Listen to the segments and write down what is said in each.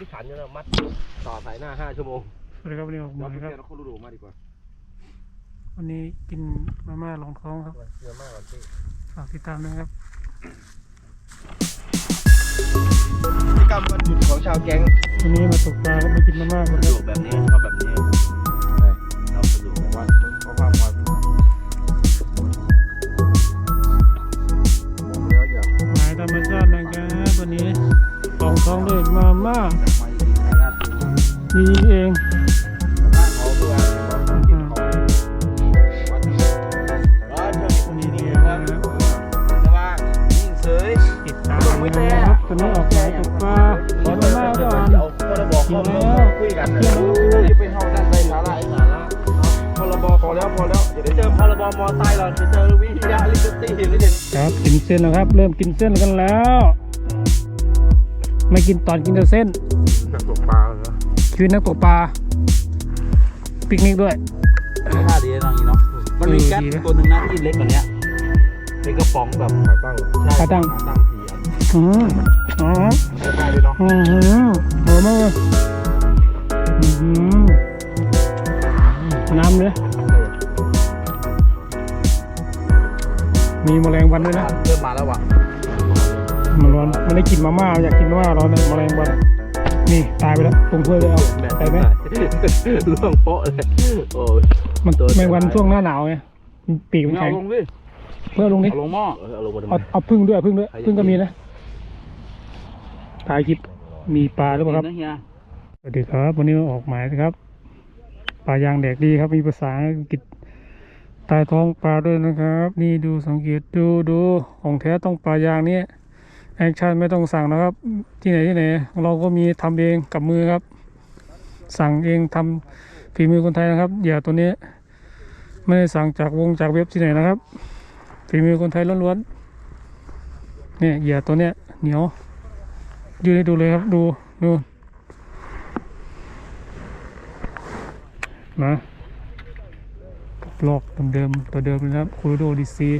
ที่ขันอยู่แล้วมัดต่อสายหน้าห้าชั่วโมงสวัสดีครับวันนี้ออกเรามาไปครับเรียนเขาดูมาดีกว่าวันนี้กินมาม่ารองท้องครับ เยอะมากกว่าที่ ฝากติดตามด้วยครับ กิจกรรมวันหยุดของชาวแก๊งวันนี้มาตกปลาครับมากินมาม่ากันสะคดรับวกแบบนี้ชอบแบบนี้ งเสยติดตามไว้นะครับตอนนี้ออกหมายตกปลาขอมาม่าก่อนเอาพรบข้อมูลคุยกันนะเที่ยวแล้วจะไปเข้าด้านใต้สาระสาระพรบพอแล้วพอแล้วเดี๋ยวเจอพรบมอไซค์เราจะเจอวิทยาลิขสิทธิ์หรือเด่นครับกินเส้นแล้วครับ เริ่มกินเส้นกันแล้ว ไม่กินตอนกินแต่เส้น นักตกปลาเหรอชีวิตนักตกปลาปิกนิกด้วย ท่าดีนะอย่างนี้เนาะ มันมีแก๊สเออดีไหมตัวหนึ่งนะที่เล็กกว่านี้เป็นกระป๋องแบบขาตั้งขาตั้ง ขาตั้งทีอันอืมอ๋อไม่ได้เลยเนาะอืมหอมมากเลยอืมน้ำเลยมีแมลงวันด้วยนะ เริ่มมาแล้วว่ะมันร้อนมันได้กินมาม่าอยากกินมาม่าร้อนเลยแมลงวัน นี่ตายไปแล้วตรงถ้วยเลยเอาแบบไปไหมล่วงโป๊ะเลยโอ้ยมันตัวแมลงวันช่วงหน้าหนาวไงมันปีกมันเอาแข็งลงดิเพื่อลงนี้เอาลงหม้อเอาลงมาทำไมเอาเอาพึ่งด้วยพึ่งด้วยพึ่งก็มีนะถ่ายคลิปมีปลาหรือเปล่าครับนะเฮียสวัสดีครับ วันนี้มาออกหมายนะครับปลายางแดกดีครับมีภาษาอังกฤษใต้ท้องปลาด้วยนะครับ นี่ดูสังเกตดูดูของแท้ต้องปลายางนี้ แอคชั่นไม่ต้องสั่งนะครับ ที่ไหนที่ไหน เราก็มีทำเองกับมือครับ สั่งเองทำฝีมือคนไทยนะครับอย่าตัวนี้ ไม่ได้สั่งจากวงจากเว็บที่ไหนนะครับฝีมือคนไทยล้วนๆเนี่ยเหยื่อตัวเนี้ยเหนียวยืนให้ดูเลยครับ ดูดูนะลอกเดิมๆตัวเดิมเลยนะครับคูโดดีซี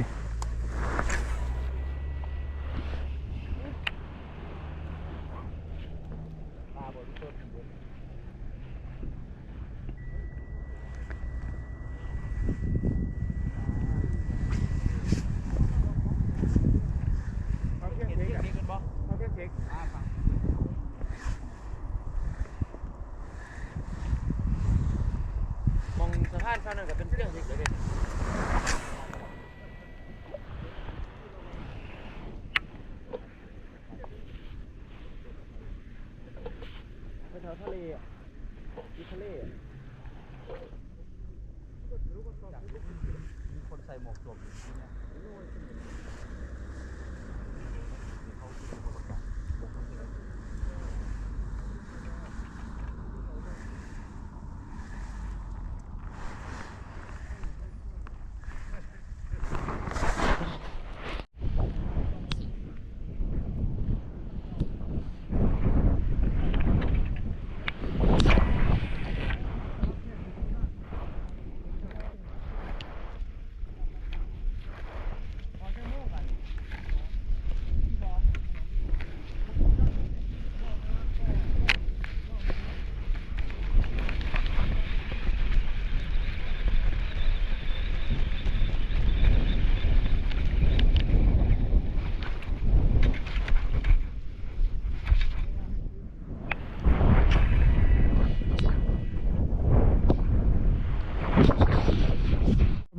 มองสะพานฟ้านั่นก็เป็นเรื่องที่เกิดเด่นไปแถวทะเลอะที่ทะเลอะมีคนใส่หมวกสวมอยู่ที่เนี่ย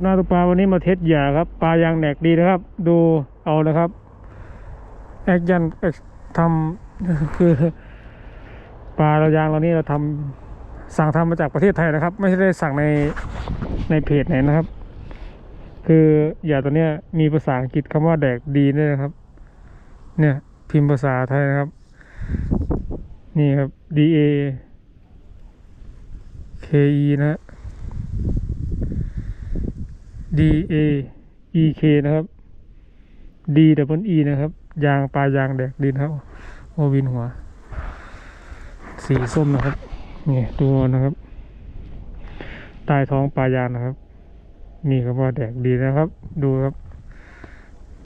หน้าตัวปลาวันนี้มาเทสหยื่อครับ ปลายางแหนกดีนะครับ ดูเอานะครับแอคยันแอคทำคือ ปลาเรายางเรานี่เราทำสั่งทำมาจากประเทศไทยนะครับ ไม่ใช่ได้สั่งในในเพจไหนนะครับ คือหยื่อตัวเนี้ยมีภาษาอังกฤษคำว่าแดกดีด้วยนะครับ เนี่ยพิมพ์ภาษาไทยนะครับ นี่ครับ D A K E นะฮะ D A E K นะครับ D W E นะครับ ยางปลายางแดกดินครับ โอวินหัว สีส้มนะครับ นี่ดูนะครับ ใต้ท้องปลายางนะครับ นี่ครับว่าแดกดีนะครับ ดูครับ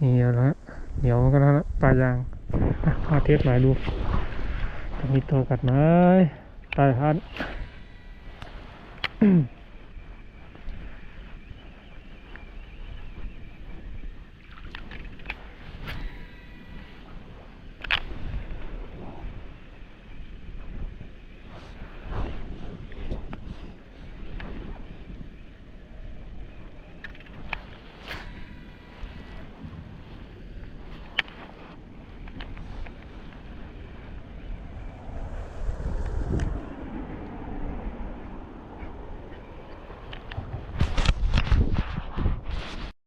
นี่เอาละฮะเหนียวเหมือนกันนะปลายางมาเทสหมายดูจะมีตัวกัดไหมตายฮัน